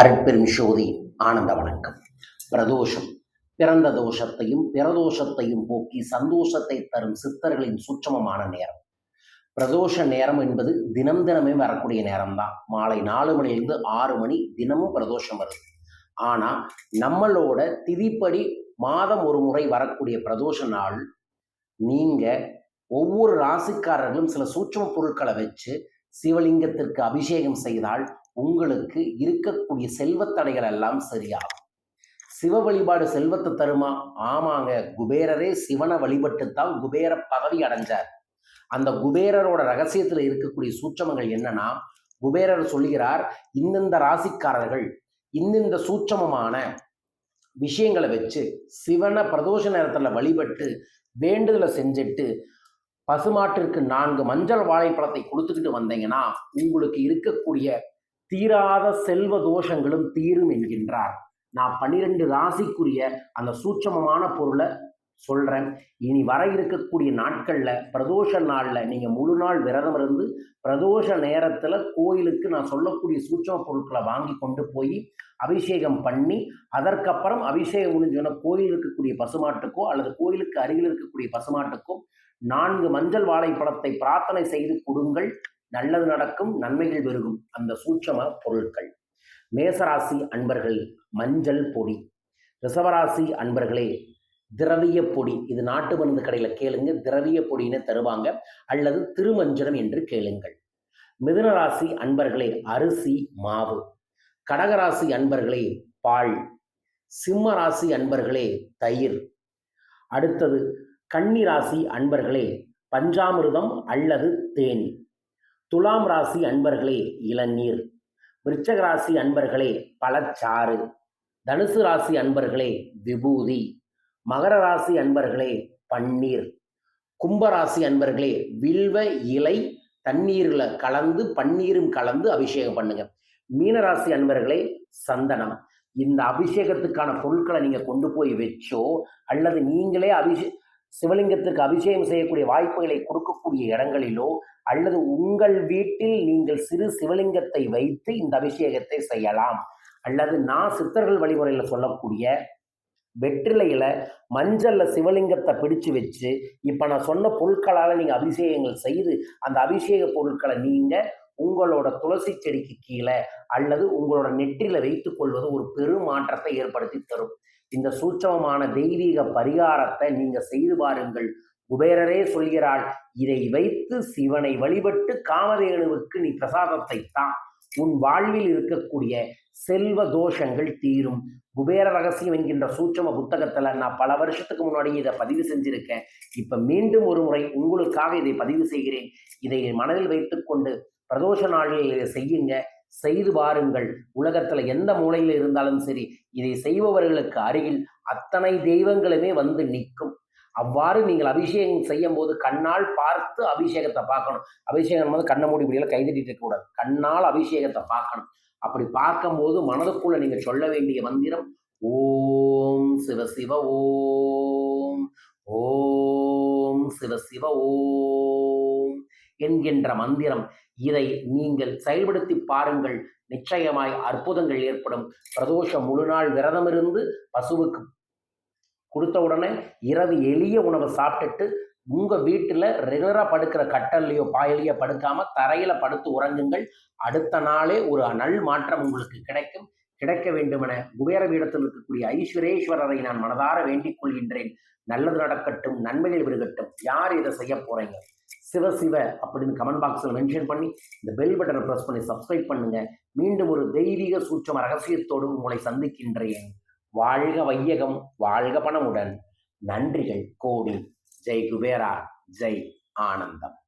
அருட்பெரும் சோதி ஆனந்த வணக்கம். பிரதோஷம் பிறந்த தோஷத்தையும் பிரதோஷத்தையும் போக்கி சந்தோஷத்தை தரும் சித்தர்களின் சுற்றமமான நேரம். பிரதோஷ நேரம் என்பது தினம் தினமே வரக்கூடிய நேரம்தான். மாலை நாலு மணிலிருந்து ஆறு மணி தினமும் பிரதோஷம் வருது. ஆனா நம்மளோட திதிப்படி மாதம் ஒரு முறை வரக்கூடிய பிரதோஷ நாள் நீங்க ஒவ்வொரு ராசிக்காரர்களும் சில சூட்சம பொருட்களை வச்சு சிவலிங்கத்திற்கு அபிஷேகம் செய்தால் உங்களுக்கு இருக்கக்கூடிய செல்வத் தடைகள் எல்லாம் சரியாகும். சிவ வழிபாடு செல்வத்தை தருமா? ஆமாங்க. குபேரரே சிவனை வழிபட்டுத்தான் குபேர பதவி அடைஞ்சார். அந்த குபேரரோட ரகசியத்துல இருக்கக்கூடிய சூட்சமங்கள் என்னன்னா குபேரர் சொல்கிறார் இந்தந்த ராசிக்காரர்கள் இந்தந்த சூட்சமமான விஷயங்களை வச்சு சிவனை பிரதோஷ நேரத்துல வழிபட்டு வேண்டுதலை செஞ்சுட்டு பசுமாட்டிற்கு நான்கு மஞ்சள் வாழைப்பழத்தை கொடுத்துக்கிட்டு வந்தீங்கன்னா உங்களுக்கு இருக்கக்கூடிய தீராத செல்வ தோஷங்களும் தீரும் என்கின்றார். நான் பன்னிரெண்டு ராசிக்குரிய அந்த சூட்சமமான பொருளை சொல்றேன். இனி வர இருக்கக்கூடிய நாட்கள்ல பிரதோஷ நாள்ல நீங்க முழு நாள் விரதம் இருந்து பிரதோஷ நேரத்துல கோயிலுக்கு நான் சொல்லக்கூடிய சூட்சம பொருட்களை வாங்கி கொண்டு போய் அபிஷேகம் பண்ணி அதற்கப்புறம் அபிஷேகம் முடிஞ்சோன்னா கோயில் இருக்கக்கூடிய பசுமாட்டுக்கோ அல்லது கோயிலுக்கு அருகில் இருக்கக்கூடிய பசுமாட்டுக்கோ நான்கு மஞ்சள் வாழைப்பழத்தை பிரார்த்தனை செய்து கொடுங்கள். நல்லது நடக்கும் நன்மைகள் பெருகும். அந்த சூட்சம பொருட்கள். மேசராசி அன்பர்கள் மஞ்சள் பொடி. ரிசவராசி அன்பர்களே திரவிய பொடி. இது நாட்டு மருந்து கடையில் கேளுங்க. திரவிய பொடின்னு தருவாங்க. அல்லது திருமஞ்சனம் என்று கேளுங்கள். மிதுனராசி அன்பர்களே அரிசி மாவு. கடகராசி அன்பர்களே பால். சிம்ம ராசி அன்பர்களே தயிர். அடுத்தது கன்னிராசி அன்பர்களே பஞ்சாமிர்தம் அல்லது தேன். துலாம் ராசி அன்பர்களே இளநீர். விருச்சக ராசி அன்பர்களே பழச்சாறு. தனுசு ராசி அன்பர்களே விபூதி. மகர ராசி அன்பர்களே பன்னீர். கும்பராசி அன்பர்களே வில்வ இலை தண்ணீரில் கலந்து பன்னீரும் கலந்து அபிஷேகம் பண்ணுங்க. மீனராசி அன்பர்களே சந்தனம். இந்த அபிஷேகத்துக்கான பொருட்களை நீங்கள் கொண்டு போய் வச்சோ அல்லது நீங்களே அபிஷே சிவலிங்கத்திற்கு அபிஷேகம் செய்யக்கூடிய வாய்ப்புகளை கொடுக்கக்கூடிய இடங்களிலோ அல்லது உங்கள் வீட்டில் நீங்கள் சிறு சிவலிங்கத்தை வைத்து இந்த அபிஷேகத்தை செய்யலாம். அல்லது நான் சித்தர்கள் வழிமுறையில் சொல்லக்கூடிய வெற்றிலையில மஞ்சள்ல சிவலிங்கத்தை பிடிச்சு வச்சு இப்ப நான் சொன்ன பொருட்களால நீங்க அபிஷேகங்கள் செய்து அந்த அபிஷேக பொருட்களை நீங்க உங்களோட துளசி செடிக்கு கீழே அல்லது உங்களோட நெற்றில வைத்துக் கொள்வது ஒரு பெரும் மாற்றத்தை ஏற்படுத்தி தரும். இந்த சூட்சமமான தெய்வீக பரிகாரத்தை நீங்க செய்து பாருங்கள். குபேரரே சொல்கிறாள் இதை வைத்து சிவனை வழிபட்டு காமதேனுவுக்கு நீ பிரசாதத்தை தான் உன் வாழ்வில் இருக்கக்கூடிய செல்வ தோஷங்கள் தீரும். குபேர ரகசியம் என்கின்ற சூட்சம புத்தகத்துல நான் பல வருஷத்துக்கு முன்னாடி இதை பதிவு செஞ்சிருக்கேன். இப்ப மீண்டும் ஒரு முறை உங்களுக்காக இதை பதிவு செய்கிறேன். இதை மனதில் வைத்துக்கொண்டு பிரதோஷ நாளில் இதை செய்யுங்க. செய்து பாருங்கள். உலகத்துல எந்த மூலையில் இருந்தாலும் சரி இதை செய்பவர்களுக்கு அருகில் அத்தனை தெய்வங்களுமே வந்து நிற்கும். அவ்வாறு நீங்கள் அபிஷேகம் செய்யும் போது கண்ணால் பார்த்து அபிஷேகத்தை பார்க்கணும். அபிஷேகம் போது கண்ணை மூடி முடியல கைதட்டிட்டு இருக்கக்கூடாது கண்ணால் அபிஷேகத்தை பார்க்கணும். அப்படி பார்க்கும்போது மனதுக்குள்ள நீங்க சொல்ல வேண்டிய மந்திரம் ஓம் சிவ சிவ ஓம் ஓம் சிவ சிவ ஓம் என்கின்ற மந்திரம். இதை நீங்கள் செயல்படுத்தி பாருங்கள். நிச்சயமாய் அற்புதங்கள் ஏற்படும். பிரதோஷம் முழு நாள் விரதம் இருந்து பசுவுக்கு கொடுத்த உடனே இரவு எளிய உணவை சாப்பிட்டுட்டு உங்கள் வீட்டில் ரெகுலராக படுக்கிற கட்டல்லையோ பாயலையோ படுக்காமல் தரையில் படுத்து உறங்குங்கள். அடுத்த நாளே ஒரு நல் மாற்றம் உங்களுக்கு கிடைக்கும். கிடைக்க வேண்டுமென குபேர பீடத்தில் இருக்கக்கூடிய ஐஸ்வரேஸ்வரரை நான் மனதார வேண்டிக் கொள்கின்றேன். நல்லது நடக்கட்டும் நன்மைகள் விருகட்டும் யார் இதை செய்ய போறீங்க? சிவ சிவ அப்படின்னு கமெண்ட் பாக்ஸில் மென்ஷன் பண்ணி இந்த பெல் பட்டனை ப்ரெஸ் பண்ணி சப்ஸ்கிரைப் பண்ணுங்க. மீண்டும் ஒரு தெய்வீக சூட்சம ரகசியத்தோடு உங்களை சந்திக்கின்றேன். வாழ்க வையகம் வாழ்க பணமுடன். நன்றிகள் கோடி. ஜெய் குபேரா ஜெய் ஆனந்தம்.